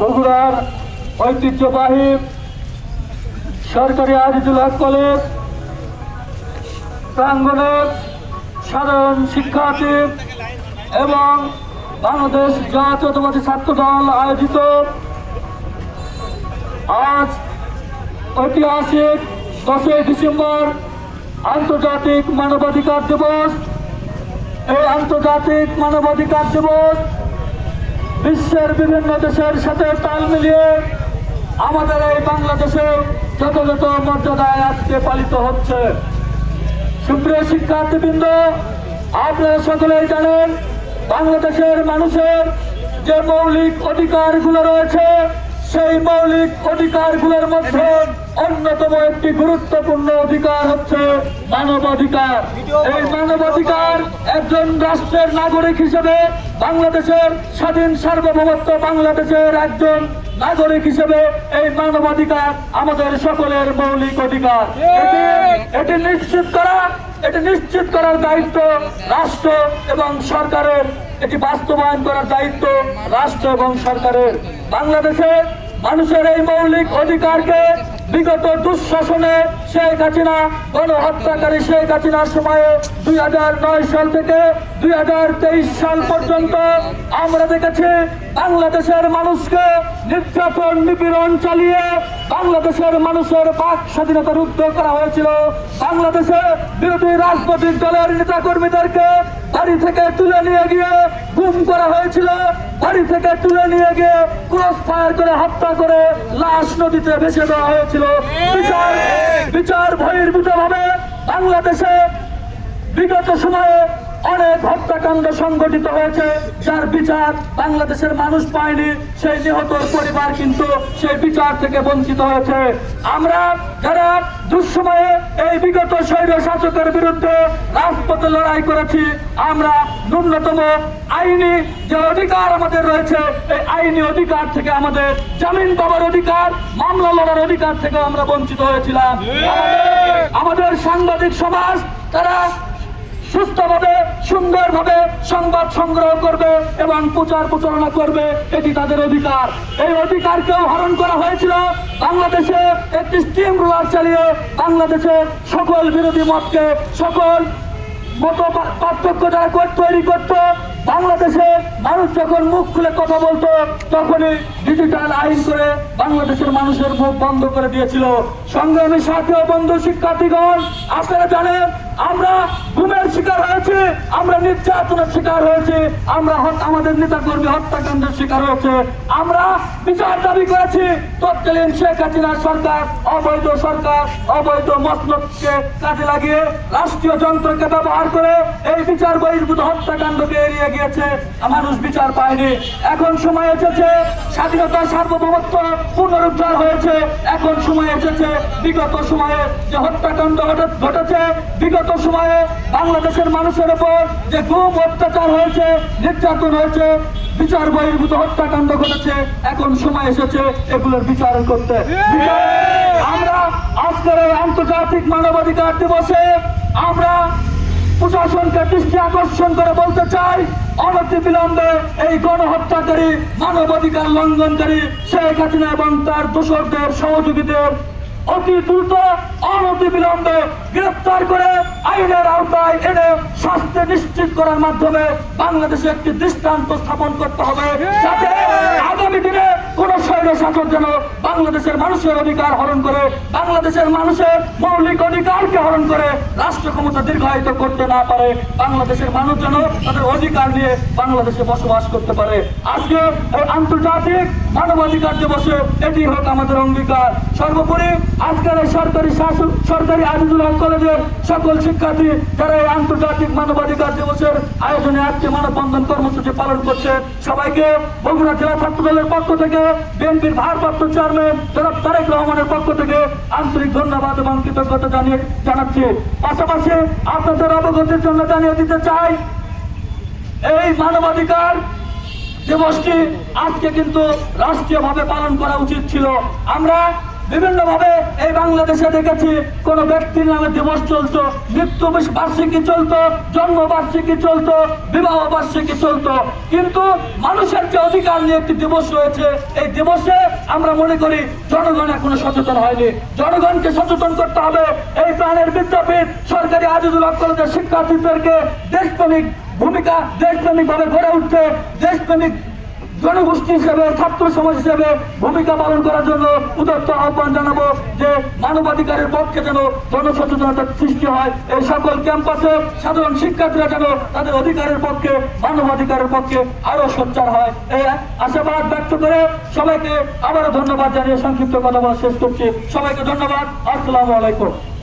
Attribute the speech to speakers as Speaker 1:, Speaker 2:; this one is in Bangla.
Speaker 1: বগুড়ার ঐতিহ্যবাহী সরকারি আজিজুল হক কলেজ, প্রাঙ্গণের সাধারণ শিক্ষার্থী এবং বাংলাদেশ জাতীয়তাবাদী ছাত্র দল আয়োজিত আজ ঐতিহাসিক দশই ডিসেম্বর আন্তর্জাতিক মানবাধিকার দিবস। এই আন্তর্জাতিক মানবাধিকার দিবস বিশ্বের বিভিন্ন দেশের সাথে তাল মিলিয়ে আমাদের এই বাংলাদেশে যথাযথ মর্যাদায় আজকে পালিত হচ্ছে। সুপ্রিয় শিক্ষার্থীবৃন্দ, আপনারা সকলেই জানেন, বাংলাদেশের মানুষের যে মৌলিক অধিকারগুলো রয়েছে সেই মৌলিক অধিকারগুলোর মধ্যে অন্যতম একটি গুরুত্বপূর্ণ অধিকার হচ্ছে মানবাধিকার। এই মানবাধিকার একজন রাষ্ট্রের নাগরিক হিসেবে বাংলাদেশের স্বাধীন সার্বভৌমত্ব বাংলাদেশের একজন নাগরিক হিসেবে এই মানবাধিকার আমাদের সকলের মৌলিক অধিকার। এটি- নিশ্চিত করা, এটি নিশ্চিত করার দায়িত্ব রাষ্ট্র এবং সরকারের। এটি বাস্তবায়ন করার দায়িত্ব রাষ্ট্র এবং সরকারের। বাংলাদেশে মানুষের এই মৌলিক অধিকারকে বিগত দুঃশাসনে শেখ হাসিনা, গণহত্যাকারী শেখ হাসিনার সময়ে দুই হাজার নয় সাল থেকে দুই হাজার তেইশ সাল পর্যন্ত আমরা দেখেছি বাংলাদেশের মানুষকে নির্যাতন, নিপীড়ন চালিয়ে বাংলাদেশের মানুষের বাক স্বাধীনতা রুদ্ধ করা হয়েছিল। বাংলাদেশে বিরোধী রাজনৈতিক দলের নেতাকর্মীদেরকে বাড়ি থেকে তুলে নিয়ে গিয়ে গুম করা হয়েছিল। বাড়ি থেকে তুলে নিয়ে গিয়ে ক্রস ফায়ার করে হত্যা করে লাশ নদীতে ভেসে দেওয়া হয়েছিল। বিচার বিচার বহির্ভূত ভাবে বাংলাদেশে বিগত সময়ে অনেক হত্যাকাণ্ড সংঘটিত হয়েছে, যার বিচার বাংলাদেশের মানুষ পায়নি। সেই নিহতর পরিবার কিন্তু সেই বিচার থেকে বঞ্চিত হয়েছে। আমরা যারা দুঃসময়ে এই বিগত শৈর শাসকের বিরুদ্ধে রাজপথে লড়াই করেছি, আমরা ন্যূনতম আইনি যে অধিকার আমাদের রয়েছে, এই আইনি অধিকার থেকে আমাদের জামিন পাওয়ার অধিকার, মামলা লড়ার অধিকার থেকে আমরা বঞ্চিত হয়েছিলাম। আমাদের সাংবাদিক সমাজ, তারা সুস্থভাবে, সুন্দরভাবে সংবাদ সংগ্রহ করবে এবং প্রচার প্রচারণা করবে, এটি তাদের অধিকার। এই অধিকারকেও হরণ করা হয়েছিল বাংলাদেশে একটি স্টিম রোলার চালিয়ে বাংলাদেশের সকল বিরোধী মতকে, সকল মত পার্থক্য যারা তৈরি করত, বাংলাদেশে মানুষ যখন মুখ খুলে কথা বলতো, তখনই ডিজিটাল আইন করে বাংলাদেশের মানুষের মুখ বন্ধ করে দিয়েছিল। সংগ্রামী সাথী বন্ধু শিক্ষার্থীগণ, আপনারা জানেন আমরা গুমের শিকার হয়েছি, আমরা নির্যাতনের শিকার হয়েছি, আমরা আমাদের নেতা কর্মী হত্যাকাণ্ডের শিকার হয়েছে। আমরা বিচার দাবি করেছি, তৎকালীন শেখ হাসিনার সরকার, অবৈধ সরকার, অবৈধ মসনদকে কাজে লাগিয়ে রাষ্ট্রীয় যন্ত্রকে ব্যবহার করে এই বিচার বহির্ভূত হত্যাকাণ্ডকে এড়িয়ে গিয়েছে। মানুষ বিচার পায়নি। এখন সময় এসেছে, স্বাধীনতা সার্বভৌমত্ব পুনরুদ্ধার হয়েছে। এখন সময় এসেছে, বিগত সময়ে যে হত্যাকাণ্ড ঘটে- ঘটেছে, বিগত সময়ে বাংলাদেশের মানুষের উপর যে গুম অত্যাচার হয়েছে, নির্যাতন হয়েছে, বিচার বহির্ভূত হত্যাকাণ্ড ঘটেছে, এখন সময় এসেছে এগুলোর বিচার করতে। আমরা আজকের এই আন্তর্জাতিক মানবাধিকার দিবসে আমরা প্রশাসনকে দৃষ্টি আকর্ষণ করে বলতে চাই অনতি বিলম্বে এই গণহত্যাকারী, মানবাধিকার লঙ্ঘনকারী শেখ হাসিনা এবং তার দোসরদের সহযোগীদের অতি দ্রুত অনতি বিলম্বে গ্রেফতার করে আইনের আওতায় এনে শাস্তি নিশ্চিত করার মাধ্যমে বাংলাদেশে একটি দৃষ্টান্ত স্থাপন করতে হবে। যাতে আগামী দিনে কোন স্বৈর শাসক যেন বাংলাদেশের মানুষের অধিকার হরণ করে, বাংলাদেশের মানুষের মৌলিক অধিকারকে হরণ করে, রাষ্ট্র ক্ষমতা দীর্ঘায়িত করতে না পারে, বাংলাদেশের মানুষ যেন তাদের অধিকার নিয়ে বাংলাদেশে বসবাস করতে পারে। আজকে আন্তর্জাতিক মানবাধিকার দিবসে এটি হোক আমাদের অঙ্গীকার। সর্বোপরি আজকের এই সরকারি শাসক সরকারি আজিজুল হক কলেজের সকল শিক্ষার্থী যারা এই আন্তর্জাতিক মানবাধিকার দিবসের আয়োজনে আজকে মানববন্ধন কর্মসূচি পালন করছে, সবাইকে বগুড়া জেলা ছাত্র দলের পক্ষ থেকে, বিএনপির ভারপ্রাপ্ত চেয়ারম্যান জনাব তারেক রহমানের পক্ষ থেকে আন্তরিক ধন্যবাদ এবং কৃতজ্ঞতা জানিয়ে জানাচ্ছি। পাশাপাশি আপনাদের অবগতির জন্য জানিয়ে দিতে চাই, এই মানবাধিকার দিবসটি আজকে কিন্তু রাষ্ট্রীয়ভাবে পালন করা উচিত ছিল। আমরা বিভিন্ন ভাবে এই বাংলাদেশে দেখেছি, কোন ব্যক্তির নামে দিবস চলতো, মৃত্যু বার্ষিকী চলতো জন্ম বার্ষিকী চলতো, বিবাহ বার্ষিকী চলতো। কিন্তু মানুষের যে অধিকার নিয়ে একটি দিবস রয়েছে এই দিবসে আমরা মনে করি জনগণ এখনও সচেতন হয়নি। জনগণকে সচেতন করতে হবে। এই প্রাণের বিদ্যাপীঠ সরকারি আজিজুল কলেজের শিক্ষার্থীদেরকে দেশপ্রেমিক ভূমিকা দেশপ্রেমিক ভাবে গড়ে উঠতে, দেশপ্রেমিক জনগোষ্ঠী হিসেবে, ছাত্র সমাজ হিসেবে ভূমিকা পালন করার জন্য উদত্ত আহ্বান জানাব যে মানবাধিকারের পক্ষে যেন জনসচেতনতার সৃষ্টি হয়। এই সকল ক্যাম্পাসে সাধারণ শিক্ষার্থীরা যেন তাদের অধিকারের পক্ষে, মানবাধিকারের পক্ষে আরও সোচ্চার হয়। এই আশাবাদ ব্যক্ত করে সবাইকে আবারও ধন্যবাদ জানিয়ে সংক্ষিপ্ত কথা বলা শেষ করছি। সবাইকে ধন্যবাদ। আসসালামু আলাইকুম।